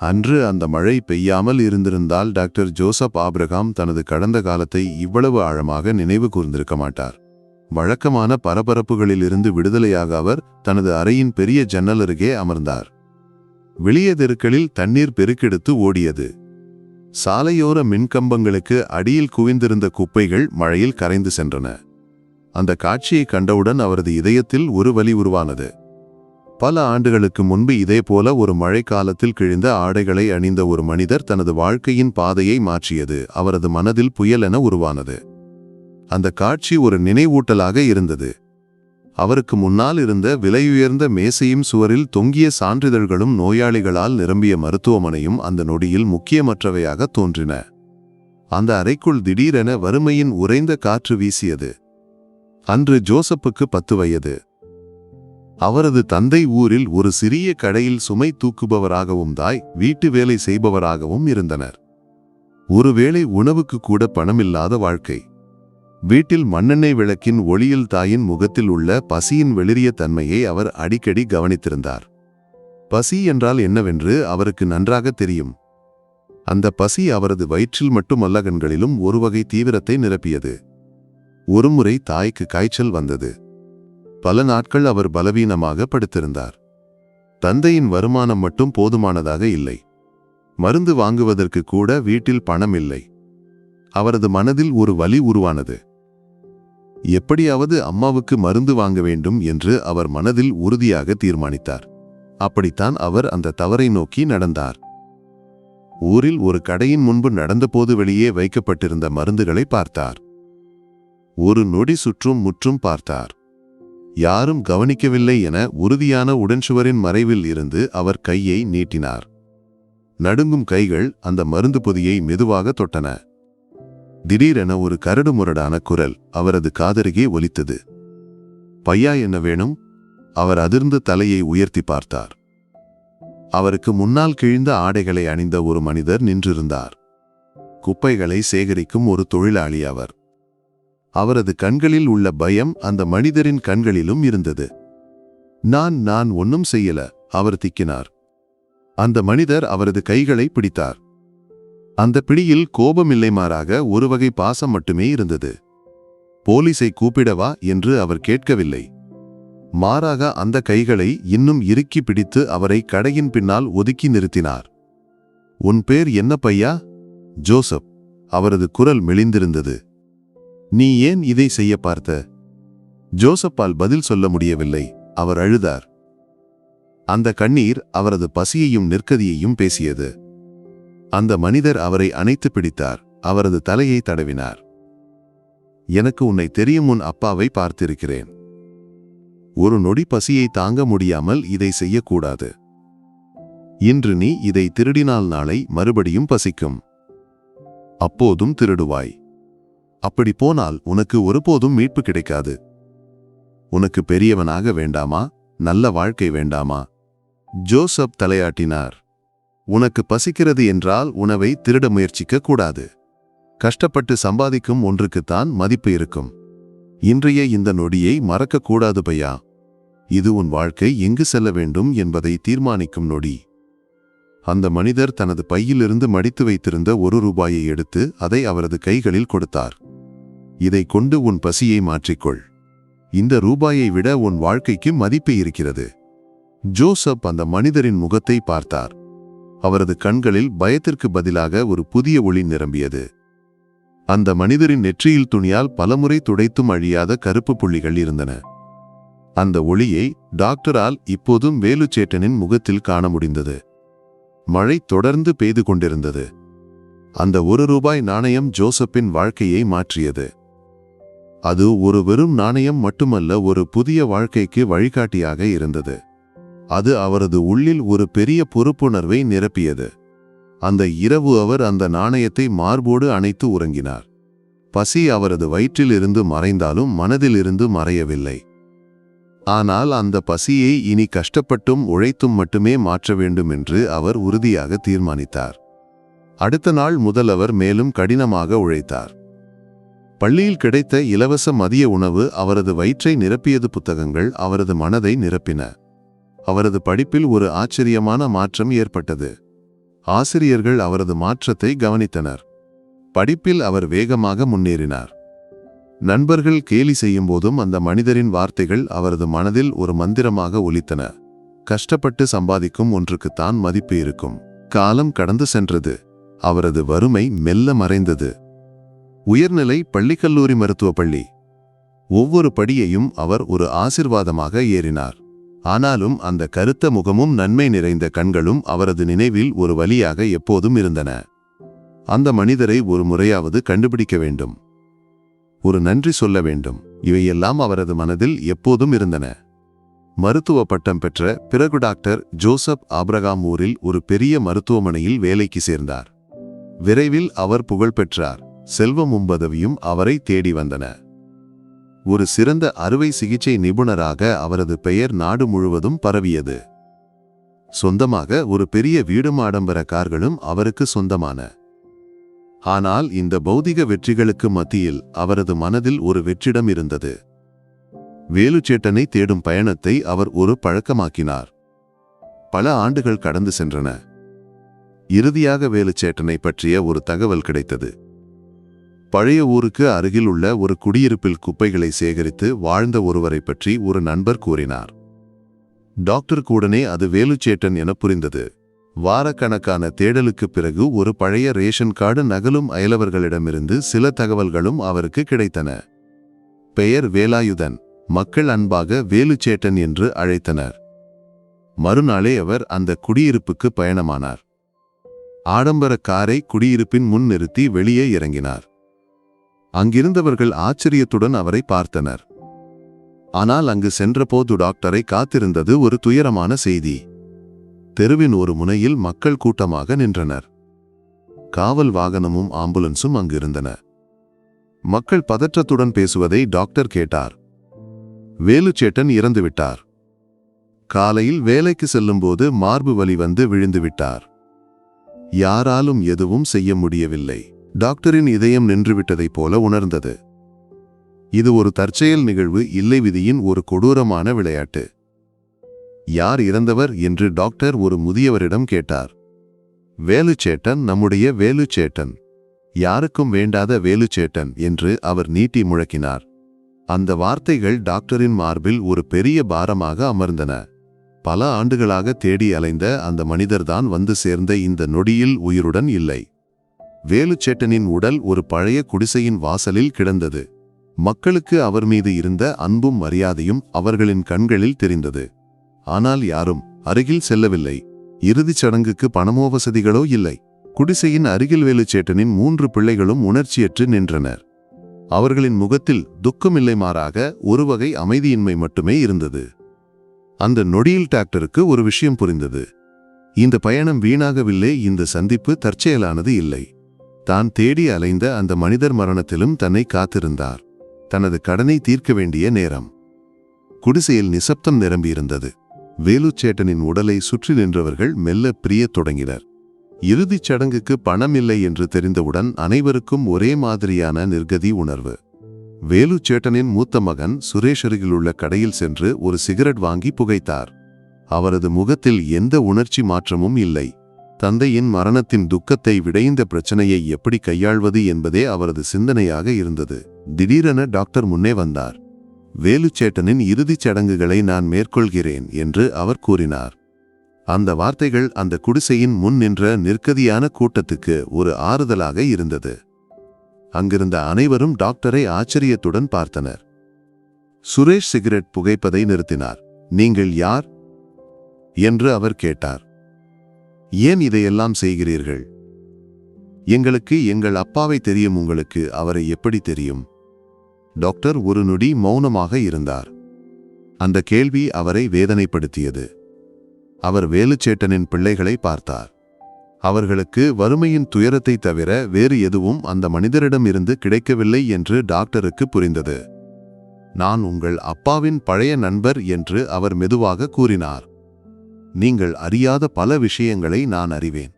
அன்று அந்த மழை பெய்யாமல் இருந்திருந்தால் டாக்டர் ஜோசப் ஆப்ரகாம் தனது கடந்த காலத்தை இவ்வளவு ஆழமாக நினைவு கூர்ந்திருக்க மாட்டார். வழக்கமான பரபரப்புகளிலிருந்து விடுதலையாக அவர் தனது அறையின் பெரிய ஜன்னல் அருகே அமர்ந்தார். வெளியே தெருக்களில் தண்ணீர் பெருக்கெடுத்து ஓடியது. சாலையோர மின்கம்பங்களுக்கு அடியில் குவிந்திருந்த குப்பைகள் மழையில் கரைந்து சென்றன. அந்த காட்சியை கண்டவுடன் அவரது இதயத்தில் ஒரு வலி உருவானது. பல ஆண்டுகளுக்கு முன்பு இதேபோல ஒரு மழைக்காலத்தில் கிழிந்த ஆடைகளை அணிந்த ஒரு மனிதர் தனது வாழ்க்கையின் பாதையை மாற்றியது. அவரது மனதில் புயல் என உருவானது. அந்த காட்சி ஒரு நினைவூட்டலாக இருந்தது. அவருக்கு முன்னால் இருந்த விலையுயர்ந்த மேசையும் சுவரில் தொங்கிய சான்றிதழ்களும் நோயாளிகளால் நிரம்பிய மருத்துவமனையும் அந்த நொடியில் முக்கியமற்றவையாக தோன்றின. அந்த அறைக்குள் திடீரென வறுமையின் உறைந்த காற்று வீசியது. அன்று ஜோசப்புக்கு பத்து வயது. அவரது தந்தை ஊரில் ஒரு சிறிய கடையில் சுமை தூக்குபவராகவும் தாய் வீட்டு வேலை செய்பவராகவும் இருந்தனர். ஒருவேளை உணவுக்கு கூட பணமில்லாத வாழ்க்கை. வீட்டில் மண்ணெண்ணெய் விளக்கின் ஒளியில் தாயின் முகத்தில் உள்ள பசியின் வெளிரிய தன்மையை அவர் அடிக்கடி கவனித்திருந்தார். பசி என்றால் என்னவென்று அவருக்கு நன்றாக தெரியும். அந்த பசி அவரது வயிற்றில் மட்டுமல்ல கண்களிலும் ஒருவகை தீவிரத்தை நிரப்பியது. ஒருமுறை தாய்க்கு காய்ச்சல் வந்தது. பல நாட்கள் அவர் பலவீனமாக படுத்திருந்தார். தந்தையின் வருமானம் மட்டும் போதுமானதாக இல்லை. மருந்து வாங்குவதற்கு கூட வீட்டில் பணம் இல்லை. அவரது மனதில் ஒரு வலி உருவானது. எப்படியாவது அம்மாவுக்கு மருந்து வாங்க வேண்டும் என்று அவர் மனதில் உறுதியாக தீர்மானித்தார். அப்படித்தான் அவர் அந்த தவறை நோக்கி நடந்தார். ஊரில் ஒரு கடையின் முன்பு நடந்தபோது வெளியே வைக்கப்பட்டிருந்த மருந்துகளை பார்த்தார். ஒரு நொடி சுற்றும் முற்றும் பார்த்தார். யாரும் கவனிக்கவில்லை என உறுதியான உடன்சுவரின் மறைவில் இருந்து அவர் கையை நீட்டினார். நடுங்கும் கைகள் அந்த மருந்து பொதியை மெதுவாக தொட்டன. திடீரென ஒரு கரடுமுரடான குரல் அவரது காதருகே ஒலித்தது. பையா என்ன வேணும்? அவர் அதிர்ந்து தலையை உயர்த்தி பார்த்தார். அவருக்கு முன்னால் கிழிந்த ஆடைகளை அணிந்த ஒரு மனிதர் நின்றிருந்தார். குப்பைகளை சேகரிக்கும் ஒரு தொழிலாளி அவர். அவரது கண்களில் உள்ள பயம் அந்த மனிதரின் கண்களிலும் இருந்தது. நான் நான் ஒன்னும் செய்யல அவர் திக்கினார். அந்த மனிதர் அவரது கைகளை பிடித்தார். அந்த பிடியில் கோபமில்லை மாறாக ஒரு வகை பாசம் மட்டுமே இருந்தது. போலீஸை கூப்பிடவா என்று அவர் கேட்கவில்லை. மாறாக அந்த கைகளை இன்னும் இறுக்கி பிடித்து அவரை கடையின் பின்னால் ஒதுக்கி நிறுத்தினார். உன் பேர் என்ன பையா? ஜோசப். அவரது குரல் மெலிந்திருந்தது. நீ ஏன் இதை செய்ய பார்த்த? ஜோசப்பால் பதில் சொல்ல முடியவில்லை. அவர் அழுதார். அந்த கண்ணீர் அவரது பசியையும் நிற்கதியையும் பேசியது. அந்த மனிதர் அவரை அணைத்து பிடித்தார். அவரது தலையை தடவினார். எனக்கு உன்னை தெரியும் உன் அப்பாவை பார்த்திருக்கிறேன். ஒரு நொடி பசியை தாங்க முடியாமல் இதை செய்யக்கூடாது. இன்று நீ இதை திருடினால் நாளை மறுபடியும் பசிக்கும். அப்போதும் திருடுவாய். அப்படி போனால் உனக்கு ஒருபோதும் மீட்பு கிடைக்காது. உனக்கு பெரியவனாக வேண்டாமா? நல்ல வாழ்க்கை வேண்டாமா? ஜோசப் தலையாட்டினார். உனக்கு பசிக்கிறது என்றால் உணவை திருட முயற்சிக்க கூடாது. கஷ்டப்பட்டு சம்பாதிக்கும் ஒன்றுக்குத்தான் மதிப்பு இருக்கும். இன்றைய இந்த நொடியை மறக்கக்கூடாது பையா. இது உன் வாழ்க்கை எங்கு செல்ல வேண்டும் என்பதை தீர்மானிக்கும் நொடி. அந்த மனிதர் தனது பையிலிருந்து மடித்து வைத்திருந்த ஒரு ரூபாயை எடுத்து அதை அவரது கைகளில் கொடுத்தார். இதை கொண்டு உன் பசியை மாற்றிக்கொள். இந்த ரூபாயை விட உன் வாழ்க்கைக்கு மதிப்பு இருக்கிறது. ஜோசப் அந்த மனிதரின் முகத்தை பார்த்தார். அவரது கண்களில் பயத்திற்கு பதிலாக ஒரு புதிய ஒளி நிரம்பியது. அந்த மனிதரின் நெற்றியில் துணியால் பலமுறை துடைத்தும் அழியாத கருப்பு புள்ளிகள் இருந்தன. அந்த ஒளியை டாக்டரால் இப்போதும் வேலுச்சேட்டனின் முகத்தில் காண முடிந்தது. மழை தொடர்ந்து பெய்து கொண்டிருந்தது. அந்த ஒரு ரூபாய் நாணயம் ஜோசப்பின் வாழ்க்கையை மாற்றியது. அது ஒரு வெறும் நாணயம் மட்டுமல்ல ஒரு புதிய வாழ்க்கைக்கு வழிகாட்டியாக இருந்தது. அது அவரது உள்ளில் ஒரு பெரிய பொறுப்புணர்வை நிரப்பியது. அந்த இரவு அவர் அந்த நாணயத்தை மார்போடு அணைத்து உறங்கினார். பசி அவரது வயிற்றிலிருந்து மறைந்தாலும் மனதிலிருந்து மறையவில்லை. ஆனால் அந்த பசியை இனி கஷ்டப்பட்டும் உழைத்தும் மட்டுமே மாற்ற வேண்டும் என்று அவர் உறுதியாக தீர்மானித்தார். அடுத்த நாள் முதல் அவர் மேலும் கடினமாக உழைத்தார். பள்ளியில் கிடைத்த இலவச மதிய உணவு அவரது வயிற்றை நிரப்பியது புத்தகங்கள் அவரது மனதை நிரப்பின. அவரது படிப்பில் ஒரு ஆச்சரியமான மாற்றம் ஏற்பட்டது. ஆசிரியர்கள் அவரது மாற்றத்தை கவனித்தனர். படிப்பில் அவர் வேகமாக முன்னேறினார். நண்பர்கள் கேலி செய்யும் போதும் அந்த மனிதரின் வார்த்தைகள் அவரது மனதில் ஒரு மந்திரமாக ஒலித்தன. கஷ்டப்பட்டு சம்பாதிக்கும் ஒன்றுக்குத்தான் மதிப்பு இருக்கும். காலம் கடந்து சென்றது. அவரது வறுமை மெல்ல மறைந்தது. உயர்நிலை பள்ளிக்கல்லூரி மருத்துவ பள்ளி. ஒவ்வொரு படியையும் அவர் ஒரு ஆசிர்வாதமாக ஏறினார். ஆனாலும் அந்த கருத்த முகமும் நன்மை நிறைந்த கண்களும் அவரது நினைவில் ஒரு வழியாக எப்போதும் இருந்தன. அந்த மனிதரை ஒரு முறையாவது கண்டுபிடிக்க வேண்டும். ஒரு நன்றி சொல்ல வேண்டும். இவையெல்லாம் அவரது மனதில் எப்போதும் இருந்தன. மருத்துவ பட்டம் பெற்ற பிறகு டாக்டர் ஜோசப் ஆப்ரகாம் ஊரில் ஒரு பெரிய மருத்துவமனையில் வேலைக்கு சேர்ந்தார். விரைவில் அவர் புகழ் பெற்றார். செல்வமும் பதவியும் அவரை தேடி வந்தன. ஒரு சிறந்த அறுவை சிகிச்சை நிபுணராக அவரது பெயர் நாடு முழுவதும் பரவியது. சொந்தமாக ஒரு பெரிய வீடும் ஆடம்பர கார்களும் அவருக்கு சொந்தமான. ஆனால் இந்த பௌதிக வெற்றிகளுக்கு மத்தியில் அவரது மனதில் ஒரு வெற்றிடம் இருந்தது. வேலுச்சேட்டனை தேடும் பயணத்தை அவர் ஒரு பழக்கமாக்கினார். பல ஆண்டுகள் கடந்து சென்றன. இறுதியாக வேலுச்சேட்டனை பற்றிய ஒரு தகவல் கிடைத்தது. பழைய ஊருக்கு அருகில் உள்ள ஒரு குடியிருப்பில் குப்பைகளை சேகரித்து வாழ்ந்த ஒருவரை பற்றி ஒரு நண்பர் கூறினார். டாக்டருக்கு உடனே அது வேலுச்சேட்டன் என புரிந்தது. வாரக்கணக்கான தேடலுக்குப் பிறகு ஒரு பழைய ரேஷன் கார்டு நகலும் அயலவர்களிடமிருந்து சில தகவல்களும் அவருக்கு கிடைத்தன. பெயர் வேலாயுதன் மக்கள் அன்பாக வேலுச்சேட்டன் என்று அழைத்தனர். மறுநாளே அவர் அந்த குடியிருப்புக்கு பயணமானார். ஆடம்பர காரை குடியிருப்பின் முன் நிறுத்தி வெளியே இறங்கினார். அங்கிருந்தவர்கள் ஆச்சரியத்துடன் அவரை பார்த்தனர். ஆனால் அங்கு சென்றபோது டாக்டரை காத்திருந்தது ஒரு துயரமான செய்தி. தெருவின் ஒரு முனையில் மக்கள் கூட்டமாக நின்றனர். காவல் வாகனமும் ஆம்புலன்ஸும் அங்கிருந்தன. மக்கள் பதற்றத்துடன் பேசுவதை டாக்டர் கேட்டார். வேலுச்சேட்டன் இறந்துவிட்டார் காலையில் வேலைக்கு செல்லும்போது மார்பு வலி வந்து விழுந்துவிட்டார் யாராலும் எதுவும் செய்ய முடியவில்லை. டாக்டரின் இதயம் நின்றுவிட்டதைப் போல உணர்ந்தது. இது ஒரு தற்செயல் நிகழ்வு இல்லை விதியின் ஒரு கொடூரமான விளையாட்டு. யார் இறந்தவர் என்று டாக்டர் ஒரு முதியவரிடம் கேட்டார். வேலுச்சேட்டன் நம்முடைய வேலுச்சேட்டன். யாருக்கும் வேண்டாத வேலுச்சேட்டன் என்று அவர் நீட்டி முழக்கினார். அந்த வார்த்தைகள் டாக்டரின் மார்பில் ஒரு பெரிய பாரமாக அமர்ந்தன. பல ஆண்டுகளாக தேடி அலைந்த அந்த மனிதர்தான் வந்து சேர்ந்த இந்த நொடியில் உயிருடன் இல்லை. வேலுச்சேட்டனின் உடல் ஒரு பழைய குடிசையின் வாசலில் கிடந்தது. மக்களுக்கு அவர் மீது இருந்த அன்பும் மரியாதையும் அவர்களின் கண்களில் தெரிந்தது. ஆனால் யாரும் அருகில் செல்லவில்லை. இறுதிச் சடங்குக்கு பணமோ வசதிகளோ இல்லை. குடிசையின் அருகில் வேலுச்சேட்டனின் மூன்று பிள்ளைகளும் உணர்ச்சியற்று நின்றனர். அவர்களின் முகத்தில் துக்கமில்லை மாறாக ஒரு வகை அமைதியின்மை மட்டுமே இருந்தது. அந்த நொடியில் டாக்டருக்கு ஒரு விஷயம் புரிந்தது. இந்த பயணம் வீணாகவில்லை. இந்த சந்திப்பு தற்செயலானது இல்லை. தான் தேடி அலைந்த அந்த மனிதர் மரணத்திலும் தன்னை காத்திருந்தார். தனது கடனை தீர்க்க வேண்டிய நேரம். குடிசையில் நிசப்தம் நிரம்பியிருந்தது. வேலுச்சேட்டனின் உடலை சுற்றி நின்றவர்கள் மெல்ல பிரியத் தொடங்கினர். இறுதிச் சடங்குக்கு பணம் இல்லை என்று தெரிந்தவுடன் அனைவருக்கும் ஒரே மாதிரியான நிர்கதி உணர்வு. வேலுச்சேட்டனின் மூத்த மகன் சுரேஷ் அருகிலுள்ள கடையில் சென்று ஒரு சிகரெட் வாங்கி புகைத்தார். அவரது முகத்தில் எந்த உணர்ச்சி மாற்றமும் இல்லை. தந்தையின் மரணத்தின் துக்கத்தை விட இந்த பிரச்சனையை எப்படி கையாள்வது என்பதே அவரது சிந்தனையாக இருந்தது. திடீரென டாக்டர் முன்னே வந்தார். வேலுச்சேட்டனின் இறுதிச் சடங்குகளை நான் மேற்கொள்கிறேன் என்று அவர் கூறினார். அந்த வார்த்தைகள் அந்த குடிசையின் முன் நின்ற நிற்கதியான கூட்டத்துக்கு ஒரு ஆறுதலாக இருந்தது. அங்கிருந்த அனைவரும் டாக்டரை ஆச்சரியத்துடன் பார்த்தனர். சுரேஷ் சிகரெட் புகைப்பதை நிறுத்தினார். நீங்கள் யார்? என்று அவர் கேட்டார். ஏன் இதையெல்லாம் செய்கிறீர்கள்? எங்களுக்கு எங்கள் அப்பாவை தெரியும் உங்களுக்கு அவரை எப்படி தெரியும்? டாக்டர் ஒரு நொடி மௌனமாக இருந்தார். அந்த கேள்வி அவரை வேதனைப்படுத்தியது. அவர் வேலுச்சேட்டனின் பிள்ளைகளை பார்த்தார். அவர்களுக்கு வறுமையின் துயரத்தை தவிர வேறு எதுவும் அந்த மனிதரிடம் இருந்து கிடைக்கவில்லை என்று டாக்டருக்கு புரிந்தது. நான் உங்கள் அப்பாவின் பழைய நண்பர் என்று அவர் மெதுவாக கூறினார். நீங்கள் அறியாத பல விஷயங்களை நான் அறிவேன்.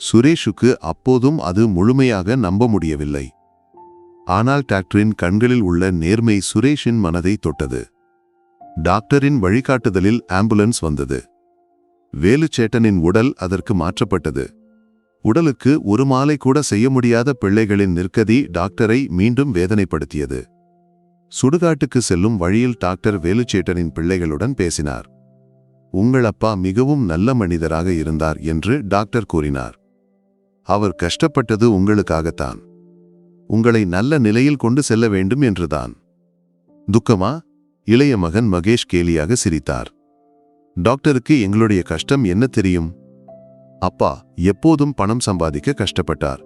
சுரேஷுக்கு அப்போதும் அது முழுமையாக நம்ப முடியவில்லை. ஆனால் டாக்டரின் கண்களில் உள்ள நேர்மை சுரேஷின் மனதை தொட்டது. டாக்டரின் வழிகாட்டுதலில் ஆம்புலன்ஸ் வந்தது. வேலுச்சேட்டனின் உடல் அதற்கு மாற்றப்பட்டது. உடலுக்கு ஒரு மாலை கூட செய்ய முடியாத பிள்ளைகளின் நிற்கதி டாக்டரை மீண்டும் வேதனைப்படுத்தியது. சுடுகாட்டுக்கு செல்லும் வழியில் டாக்டர் வேலுச்சேட்டனின் பிள்ளைகளுடன் பேசினார். உங்கள் அப்பா மிகவும் நல்ல மனிதராக இருந்தார் என்று டாக்டர் கூறினார். அவர் கஷ்டப்பட்டது உங்களுக்காகத்தான். உங்களை நல்ல நிலையில் கொண்டு செல்ல வேண்டும் என்றுதான். துக்கமா? இளைய மகன் மகேஷ் கேலியாக சிரித்தார். டாக்டருக்கு எங்களுடைய கஷ்டம் என்ன தெரியும்? அப்பா எப்போதும் பணம் சம்பாதிக்க கஷ்டப்பட்டார்.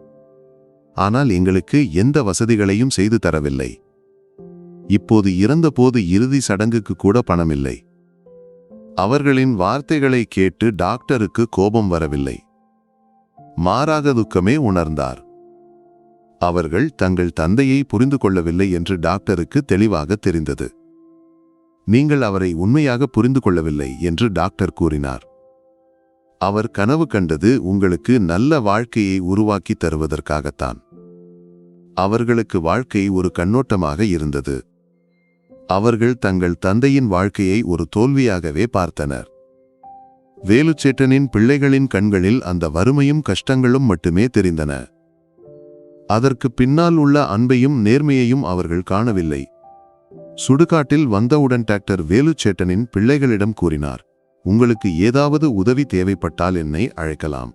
ஆனால் எங்களுக்கு எந்த வசதிகளையும் செய்து தரவில்லை. இப்போது இறந்தபோது இறுதி சடங்குக்கு கூட பணமில்லை. அவர்களின் வார்த்தைகளை கேட்டு டாக்டருக்கு கோபம் வரவில்லை. மாறாக துக்கமே உணர்ந்தார். அவர்கள் தங்கள் தந்தையை புரிந்து கொள்ளவில்லை என்று டாக்டருக்கு தெளிவாக தெரிந்தது. நீங்கள் அவரை உண்மையாக புரிந்து கொள்ளவில்லை என்று டாக்டர் கூறினார். அவர் கனவு கண்டது உங்களுக்கு நல்ல வாழ்க்கையை உருவாக்கி தருவதற்காகத்தான். அவர்களுக்கு வாழ்க்கை ஒரு கண்ணோட்டமாக இருந்தது. அவர்கள் தங்கள் தந்தையின் வாழ்க்கையை ஒரு தோல்வியாகவே பார்த்தனர். வேலுச்சேட்டனின் பிள்ளைகளின் கண்களில் அந்த வறுமையும் கஷ்டங்களும் மட்டுமே தெரிந்தன. அதற்கு பின்னால் உள்ள அன்பையும் நேர்மையையும் அவர்கள் காணவில்லை. சுடுகாட்டில் வந்தவுடன் டாக்டர் வேலுச்சேட்டனின் பிள்ளைகளிடம் கூறினார் உங்களுக்கு ஏதாவது உதவி தேவைப்பட்டால் என்னை அழைக்கலாம்.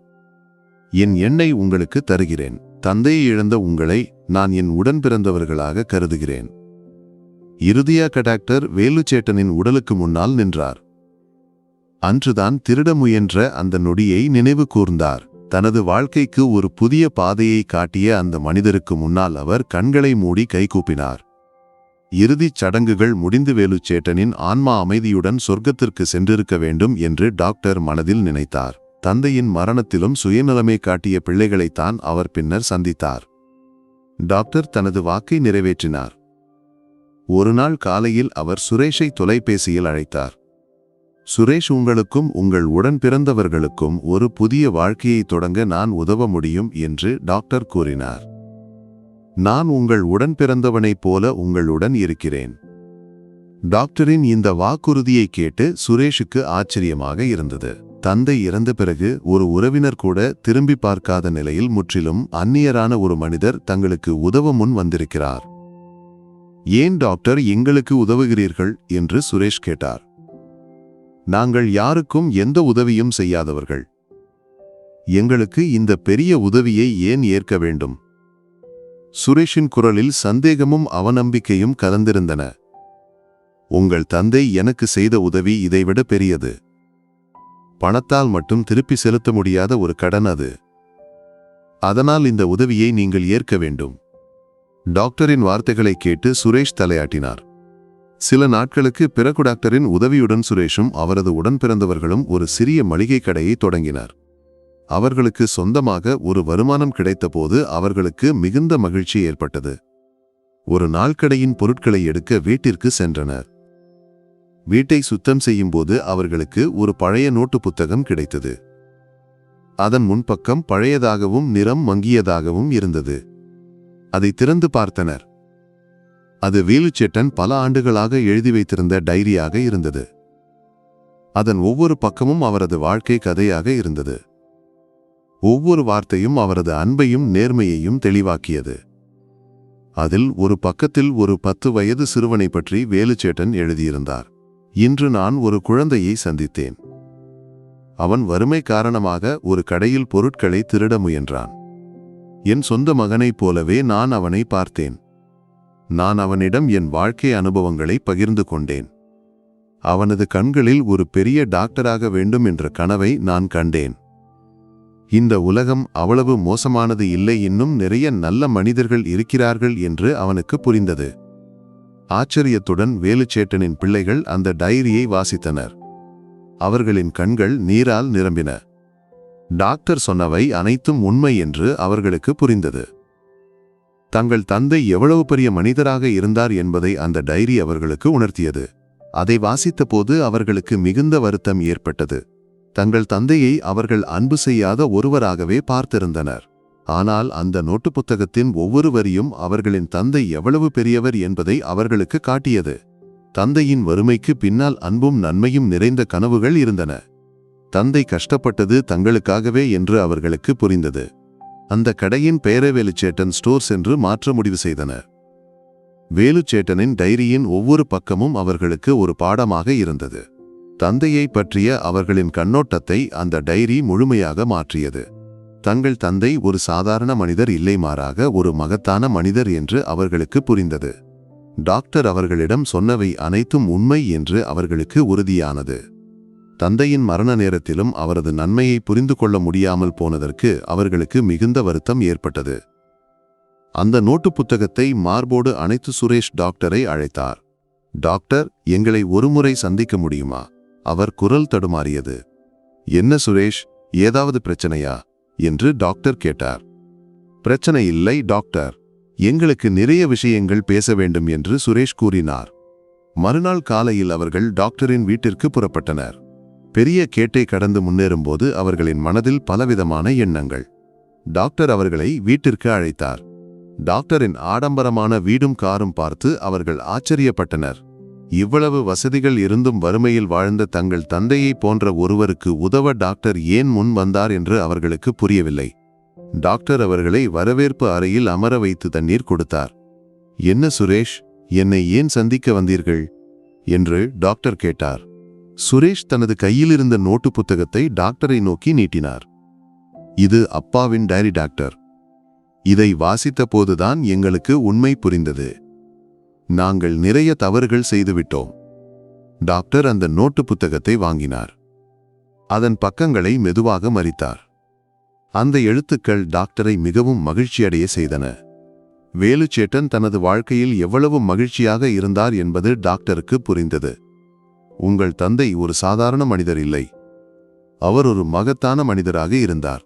என் எண்ணை உங்களுக்கு தருகிறேன். தந்தையை இழந்த உங்களை நான் என் உடன் பிறந்தவர்களாக கருதுகிறேன். இறுதியாக டாக்டர் வேலுச்சேட்டனின் உடலுக்கு முன்னால் நின்றார். அன்றுதான் திருட முயன்ற அந்த நொடியை நினைவு கூர்ந்தார். தனது வாழ்க்கைக்கு ஒரு புதிய பாதையை காட்டிய அந்த மனிதருக்கு முன்னால் அவர் கண்களை மூடி கைகூப்பினார் இறுதிச் சடங்குகள் முடிந்து வேலுச்சேட்டனின் ஆன்மா அமைதியுடன் சொர்க்கத்திற்கு சென்றிருக்க வேண்டும் என்று டாக்டர் மனதில் நினைத்தார். தந்தையின் மரணத்திலும் சுயநலமே காட்டிய பிள்ளைகளைத்தான் அவர் பின்னர் சந்தித்தார். டாக்டர் தனது வாக்கை நிறைவேற்றினார். ஒரு நாள் காலையில் அவர் சுரேஷை தொலைபேசியில் அழைத்தார். சுரேஷ் உங்களுக்கும் உங்கள் உடன் பிறந்தவர்களுக்கும் ஒரு புதிய வாழ்க்கையை தொடங்க நான் உதவ முடியும் என்று டாக்டர் கூறினார். நான் உங்கள் உடன் பிறந்தவனைப் போல உங்களுடன் இருக்கிறேன். டாக்டரின் இந்த வாக்குறுதியை கேட்டு சுரேஷுக்கு ஆச்சரியமாக இருந்தது. தந்தை இறந்த பிறகு ஒரு உறவினர் கூட திரும்பி பார்க்காத நிலையில் முற்றிலும் அந்நியரான ஒரு மனிதர் தங்களுக்கு உதவ முன் வந்திருக்கிறார். ஏன் டாக்டர் எங்களுக்கு உதவுகிறீர்கள்? என்று சுரேஷ் கேட்டார். நாங்கள் யாருக்கும் எந்த உதவியும் செய்யாதவர்கள். எங்களுக்கு இந்த பெரிய உதவியை ஏன் ஏற்க வேண்டும்? சுரேஷின் குரலில் சந்தேகமும் அவநம்பிக்கையும் கலந்திருந்தன. உங்கள் தந்தை எனக்கு செய்த உதவி இதைவிட பெரியது. பணத்தால் மட்டும் திருப்பி செலுத்த முடியாத ஒரு கடன் அது. அதனால் இந்த உதவியை நீங்கள் ஏற்க வேண்டும். டாக்டரின் வார்த்தைகளை கேட்டு சுரேஷ் தலையாட்டினார். சில நாட்களுக்கு பிறகு டாக்டரின் உதவியுடன் சுரேஷும் அவரது உடன் பிறந்தவர்களும் ஒரு சிறிய மளிகை கடையை தொடங்கினார். அவர்களுக்கு சொந்தமாக ஒரு வருமானம் கிடைத்தபோது அவர்களுக்கு மிகுந்த மகிழ்ச்சி ஏற்பட்டது. ஒரு நாள்கடையின் பொருட்களை எடுக்க வீட்டிற்கு சென்றனர். வீட்டை சுத்தம் செய்யும்போது அவர்களுக்கு ஒரு பழைய நோட்டு புத்தகம் கிடைத்தது. அதன் முன்பக்கம் பழையதாகவும் நிறம் மங்கியதாகவும் இருந்தது. அதை திறந்து பார்த்தனர். அது வேலுச்சேட்டன் பல ஆண்டுகளாக எழுதி வைத்திருந்த டைரியாக இருந்தது. அதன் ஒவ்வொரு பக்கமும் அவரது வாழ்க்கை கதையாக இருந்தது. ஒவ்வொரு வார்த்தையும் அவரது அன்பையும் நேர்மையையும் தெளிவாக்கியது. அதில் ஒரு பக்கத்தில் ஒரு பத்து வயது சிறுவனை பற்றி வேலுச்சேட்டன் எழுதியிருந்தார். இன்று நான் ஒரு குழந்தையை சந்தித்தேன். அவன் வறுமை காரணமாக ஒரு கடையில் பொருட்களை திருட முயன்றான். என் சொந்த மகனைப் போலவே நான் அவனை பார்த்தேன். நான் அவனிடம் என் வாழ்க்கை அனுபவங்களை பகிர்ந்து கொண்டேன். அவனது கண்களில் ஒரு பெரிய டாக்டராக வேண்டும் என்ற கனவை நான் கண்டேன். இந்த உலகம் அவ்வளவு மோசமானது இல்லை இன்னும் நிறைய நல்ல மனிதர்கள் இருக்கிறார்கள் என்று அவனுக்கு புரிந்தது. ஆச்சரியத்துடன் வேலுச்சேட்டனின் பிள்ளைகள் அந்த டைரியை வாசித்தனர். அவர்களின் கண்கள் நீரால் நிரம்பின. டாக்டர் சொன்னவை அனைத்தும் உண்மை என்று அவர்களுக்கு புரிந்தது. தங்கள் தந்தை எவ்வளவு பெரிய மனிதராக இருந்தார் என்பதை அந்த டைரி அவர்களுக்கு உணர்த்தியது. அதை வாசித்தபோது அவர்களுக்கு மிகுந்த வருத்தம் ஏற்பட்டது. தங்கள் தந்தையை அவர்கள் அன்பு செய்யாத ஒருவராகவே பார்த்திருந்தனர். ஆனால் அந்த நோட்டு புத்தகத்தின் ஒவ்வொரு வரியும் அவர்களின் தந்தை எவ்வளவு பெரியவர் என்பதை அவர்களுக்கு காட்டியது. தந்தையின் வறுமைக்கு பின்னால் அன்பும் நன்மையும் நிறைந்த கனவுகள் இருந்தன. தந்தை கஷ்டப்பட்டது தங்களுக்காகவே என்று அவர்களுக்கு புரிந்தது. அந்த கடையின் பெயரை வேலுச்சேட்டன் ஸ்டோர்ஸ் என்று மாற்ற முடிவு செய்தனர். வேலுச்சேட்டனின் டைரியின் ஒவ்வொரு பக்கமும் அவர்களுக்கு ஒரு பாடமாக இருந்தது. தந்தையை பற்றிய அவர்களின் கண்ணோட்டத்தை அந்த டைரி முழுமையாக மாற்றியது. தங்கள் தந்தை ஒரு சாதாரண மனிதர் இல்லை மாறாக ஒரு மகத்தான மனிதர் என்று அவர்களுக்கு புரிந்தது. டாக்டர் அவர்களிடம் சொன்னவை அனைத்தும் உண்மை என்று அவர்களுக்கு உறுதியானது. தந்தையின் மரண நேரத்திலும் அவரது நன்மையை புரிந்து கொள்ள முடியாமல் போனதற்கு அவர்களுக்கு மிகுந்த வருத்தம் ஏற்பட்டது. அந்த நோட்டு புத்தகத்தை மார்போடு அனைத்து சுரேஷ் டாக்டரை அழைத்தார். டாக்டர் எங்களை ஒருமுறை சந்திக்க முடியுமா? அவர் குரல் தடுமாறியது. என்ன சுரேஷ்? ஏதாவது பிரச்சனையா? என்று டாக்டர் கேட்டார். பிரச்சனை இல்லை டாக்டர். எங்களுக்கு நிறைய விஷயங்கள் பேச வேண்டும் என்று சுரேஷ் கூறினார். மறுநாள் காலையில் அவர்கள் டாக்டரின் வீட்டிற்கு புறப்பட்டனர். பெரிய கேட்டை கடந்து முன்னேறும்போது அவர்களின் மனதில் பலவிதமான எண்ணங்கள். டாக்டர் அவர்களை வீட்டிற்கு அழைத்தார். டாக்டரின் ஆடம்பரமான வீடும் காரும் பார்த்து அவர்கள் ஆச்சரியப்பட்டனர். இவ்வளவு வசதிகள் இருந்தும் வறுமையில் வாழ்ந்த தங்கள் தந்தையை போன்ற ஒருவருக்கு உதவ டாக்டர் ஏன் முன் வந்தார் என்று அவர்களுக்கு புரியவில்லை. டாக்டர் அவர்களை வரவேற்பு அறையில் அமர வைத்து தண்ணீர் கொடுத்தார். என்ன சுரேஷ் என்னை ஏன் சந்திக்க வந்தீர்கள்? என்று டாக்டர் கேட்டார். சுரேஷ் தனது கையில் இருந்த நோட்டு புத்தகத்தை டாக்டரை நோக்கி நீட்டினார். இது அப்பாவின் டைரி டாக்டர். இதை வாசித்த போதுதான் எங்களுக்கு உண்மை புரிந்தது. நாங்கள் நிறைய தவறுகள் செய்துவிட்டோம் டாக்டர் அந்த நோட்டு புத்தகத்தை வாங்கினார். அதன் பக்கங்களை மெதுவாக மறித்தார். அந்த எழுத்துக்கள் டாக்டரை மிகவும் மகிழ்ச்சியடைய செய்தன. வேலுச்சேட்டன் தனது வாழ்க்கையில் எவ்வளவு மகிழ்ச்சியாக இருந்தார் என்பது டாக்டருக்கு புரிந்தது. உங்கள் தந்தை ஒரு சாதாரண மனிதர் இல்லை. அவர் ஒரு மகத்தான மனிதராக இருந்தார்.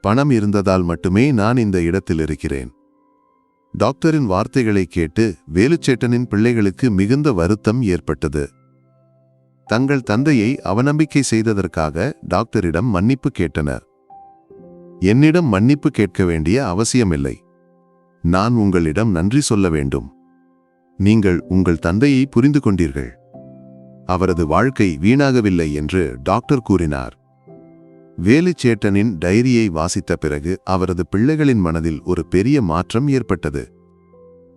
பணம் இருந்ததால் மட்டுமே நான் இந்த இடத்தில் இருக்கிறேன். டாக்டரின் வார்த்தைகளை கேட்டு வேலுச்சேட்டனின் பிள்ளைகளுக்கு மிகுந்த வருத்தம் ஏற்பட்டது. தங்கள் தந்தையை அவநம்பிக்கை செய்ததற்காக டாக்டரிடம் மன்னிப்பு கேட்டனர். என்னிடம் மன்னிப்பு கேட்க வேண்டிய அவசியமில்லை. நான் உங்களிடம் நன்றி சொல்ல வேண்டும். நீங்கள் உங்கள் தந்தையை புரிந்து கொண்டீர்கள். அவரது வாழ்க்கை வீணாகவில்லை என்று டாக்டர் கூறினார். வேலுச்சேட்டனின் டைரியை வாசித்த பிறகு அவரது பிள்ளைகளின் மனதில் ஒரு பெரிய மாற்றம் ஏற்பட்டது.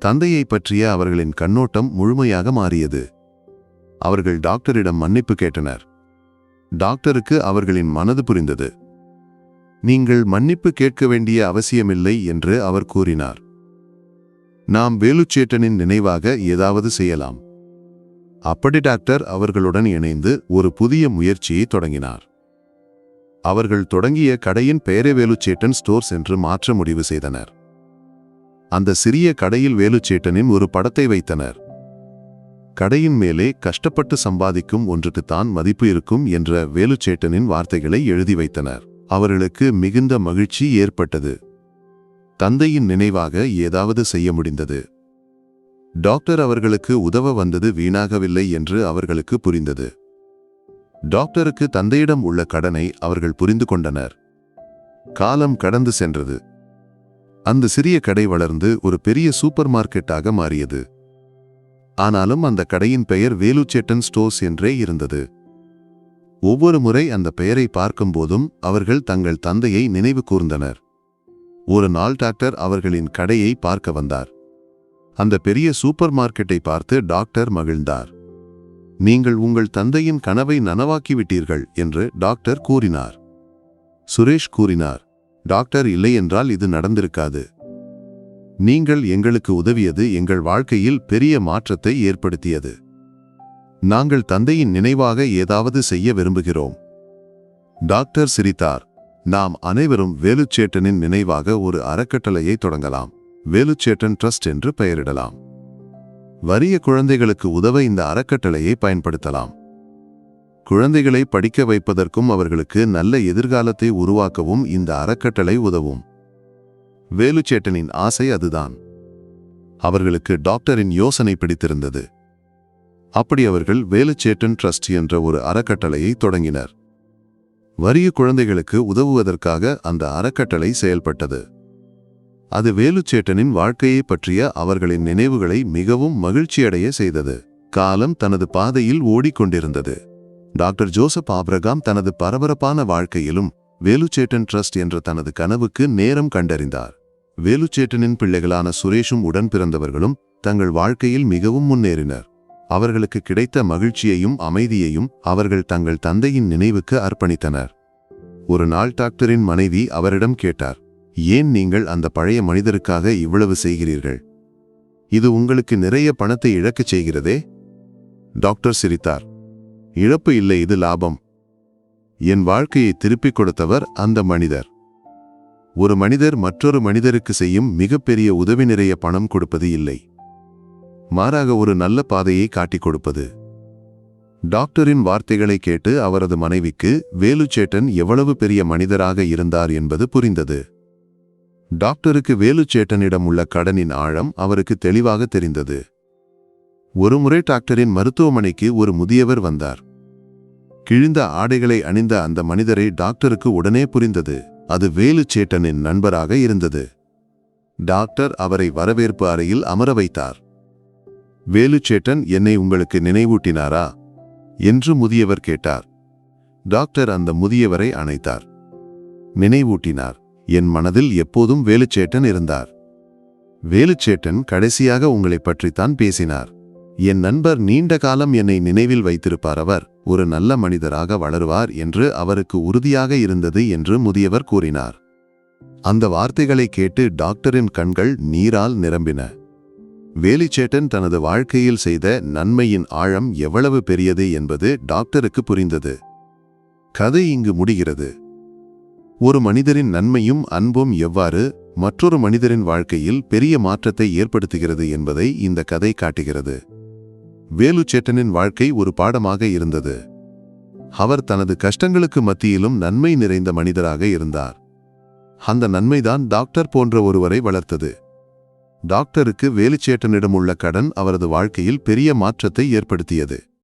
தந்தையை பற்றிய அவர்களின் கண்ணோட்டம் முழுமையாக மாறியது. அவர்கள் டாக்டரிடம் மன்னிப்பு கேட்டனர். டாக்டருக்கு அவர்களின் மனது புரிந்தது. நீங்கள் மன்னிப்பு கேட்க வேண்டிய அவசியமில்லை என்று அவர் கூறினார். நாம் வேலுச்சேட்டனின் நினைவாக ஏதாவது செய்யலாம். அப்படி டாக்டர் அவர்களுடன் இணைந்து ஒரு புதிய முயற்சியை தொடங்கினார். அவர்கள் தொடங்கிய கடையின் பெயரை வேலுச்சேட்டன் ஸ்டோர்ஸ் என்று மாற்ற முடிவு செய்தனர். அந்த சிறிய கடையில் வேலுச்சேட்டனின் ஒரு படத்தை வைத்தனர். கடையின் மேலே கஷ்டப்பட்டு சம்பாதிக்கும் ஒன்றுக்குத்தான் மதிப்பு இருக்கும் என்ற வேலுச்சேட்டனின் வார்த்தைகளை எழுதி வைத்தனர். அவர்களுக்கு மிகுந்த மகிழ்ச்சி ஏற்பட்டது. தந்தையின் நினைவாக ஏதாவது செய்ய முடிந்தது. டாக்டர் அவர்களுக்கு உதவ வந்தது வீணாகவில்லை என்று அவர்களுக்கு புரிந்தது. டாக்டருக்கு தந்தையிடம் உள்ள கடனை அவர்கள் புரிந்து கொண்டனர். காலம் கடந்து சென்றது. அந்த சிறிய கடை வளர்ந்து ஒரு பெரிய சூப்பர் மார்க்கெட்டாக மாறியது. ஆனாலும் அந்த கடையின் பெயர் வேலுச்சேட்டன் ஸ்டோர்ஸ் என்றே இருந்தது. ஒவ்வொரு முறை அந்த பெயரை பார்க்கும்போதும் அவர்கள் தங்கள் தந்தையை நினைவு கூர்ந்தனர். ஒரு நாள் டாக்டர் அவர்களின் கடையை பார்க்க வந்தார். அந்த பெரிய சூப்பர் மார்க்கெட்டை பார்த்து டாக்டர் மகிழ்ந்தார். நீங்கள் உங்கள் தந்தையின் கனவை நனவாக்கிவிட்டீர்கள் என்று டாக்டர் கூறினார். சுரேஷ் கூறினார் டாக்டர் இல்லை என்றால் இது நடந்திருக்காது. நீங்கள் எங்களுக்கு உதவியது எங்கள் வாழ்க்கையில் பெரிய மாற்றத்தை ஏற்படுத்தியது. நாங்கள் தந்தையின் நினைவாக ஏதாவது செய்ய விரும்புகிறோம். டாக்டர் சிரித்தார் நாம் அனைவரும் வேலுச்சேட்டனின் நினைவாக ஒரு அறக்கட்டளையை தொடங்கலாம். வேலுச்சேட்டன் ட்ரஸ்ட் என்று பெயரிடலாம். வறிய குழந்தைகளுக்கு உதவ இந்த அறக்கட்டளையை பயன்படுத்தலாம். குழந்தைகளை படிக்க வைப்பதற்கும் அவர்களுக்கு நல்ல எதிர்காலத்தை உருவாக்கவும் இந்த அறக்கட்டளை உதவும். வேலுச்சேட்டனின் ஆசை அதுதான். அவர்களுக்கு டாக்டரின் யோசனை பிடித்திருந்தது. அப்படி அவர்கள் வேலுச்சேட்டன் ட்ரஸ்ட் என்ற ஒரு அறக்கட்டளையை தொடங்கினர். வறிய குழந்தைகளுக்கு உதவுவதற்காக அந்த அறக்கட்டளை செயல்பட்டது. அது வேலுச்சேட்டனின் வாழ்க்கையை பற்றிய அவர்களின் நினைவுகளை மிகவும் மகிழ்ச்சியடைய செய்தது. காலம் தனது பாதையில் ஓடிக்கொண்டிருந்தது. டாக்டர் ஜோசப் ஆப்ரகாம் தனது பரபரப்பான வாழ்க்கையிலும் வேலுச்சேட்டன் ட்ரஸ்ட் என்ற தனது கனவுக்கு நேரம் கண்டறிந்தார். வேலுச்சேட்டனின் பிள்ளைகளான சுரேஷும் உடன் பிறந்தவர்களும் தங்கள் வாழ்க்கையில் மிகவும் முன்னேறினர். அவர்களுக்கு கிடைத்த மகிழ்ச்சியையும் அமைதியையும் அவர்கள் தங்கள் தந்தையின் நினைவுக்கு அர்ப்பணித்தனர். ஒரு நாள் டாக்டரின் மனைவி அவரிடம் கேட்டார் ஏன் நீங்கள் அந்த பழைய மனிதருக்காக இவ்வளவு செய்கிறீர்கள்? இது உங்களுக்கு நிறைய பணத்தை இழக்கச் செய்கிறதே? டாக்டர் சிரித்தார். இழப்பு இல்லை இது லாபம். என் வாழ்க்கையை திருப்பிக் கொடுத்தவர் அந்த மனிதர். ஒரு மனிதர் மற்றொரு மனிதருக்கு செய்யும் மிகப்பெரிய உதவி நிறைய பணம் கொடுப்பது இல்லை. மாறாக ஒரு நல்ல பாதையை காட்டிக் கொடுப்பது. டாக்டரின் வார்த்தைகளை கேட்டு அவரது மனைவிக்கு வேலுச்சேட்டன் எவ்வளவு பெரிய மனிதராக இருந்தார் என்பது புரிந்தது. டாக்டருக்கு வேலுச்சேட்டனிடம் உள்ள கடனின் ஆழம் அவருக்கு தெளிவாக தெரிந்தது. ஒருமுறை டாக்டரின் மருத்துவமனைக்கு ஒரு முதியவர் வந்தார். கிழிந்த ஆடைகளை அணிந்த அந்த மனிதரை டாக்டருக்கு உடனே புரிந்தது. அது வேலுச்சேட்டனின் நண்பராக இருந்தது. டாக்டர் அவரை வரவேற்பு அறையில் அமர வைத்தார். வேலுச்சேட்டன் என்னை உங்களுக்கு நினைவூட்டினாரா? என்று முதியவர் கேட்டார். டாக்டர் அந்த முதியவரை அணைத்தார். நினைவூட்டினார். என் மனதில் எப்போதும் வேலுச்சேட்டன் இருந்தார். வேலுச்சேட்டன் கடைசியாக உங்களைப் பற்றித்தான் பேசினார். என் நண்பர் நீண்ட காலம் என்னை நினைவில் வைத்திருப்பார். அவர் ஒரு நல்ல மனிதராக வளருவார் என்று அவருக்கு உறுதியாக இருந்தது என்று முதியவர் கூறினார். அந்த வார்த்தைகளை கேட்டு டாக்டரின் கண்கள் நீரால் நிரம்பின. வேலிச்சேட்டன் தனது வாழ்க்கையில் செய்த நன்மையின் ஆழம் எவ்வளவு பெரியது என்பது டாக்டருக்கு புரிந்தது. கதை இங்கு முடிகிறது. ஒரு மனிதரின் நன்மையும் அன்பும் எவ்வாறு மற்றொரு மனிதரின் வாழ்க்கையில் பெரிய மாற்றத்தை ஏற்படுத்துகிறது என்பதை இந்த கதை காட்டுகிறது. வேலுச்சேட்டனின் வாழ்க்கை ஒரு பாடமாக இருந்தது. அவர் தனது கஷ்டங்களுக்கு மத்தியிலும் நன்மை நிறைந்த மனிதராக இருந்தார். அந்த நன்மைதான் டாக்டர் போன்ற ஒருவரை வளர்த்தது. டாக்டருக்கு வேலுச்சேட்டனிடம் உள்ள கடன் அவரது வாழ்க்கையில் பெரிய மாற்றத்தை ஏற்படுத்தியது.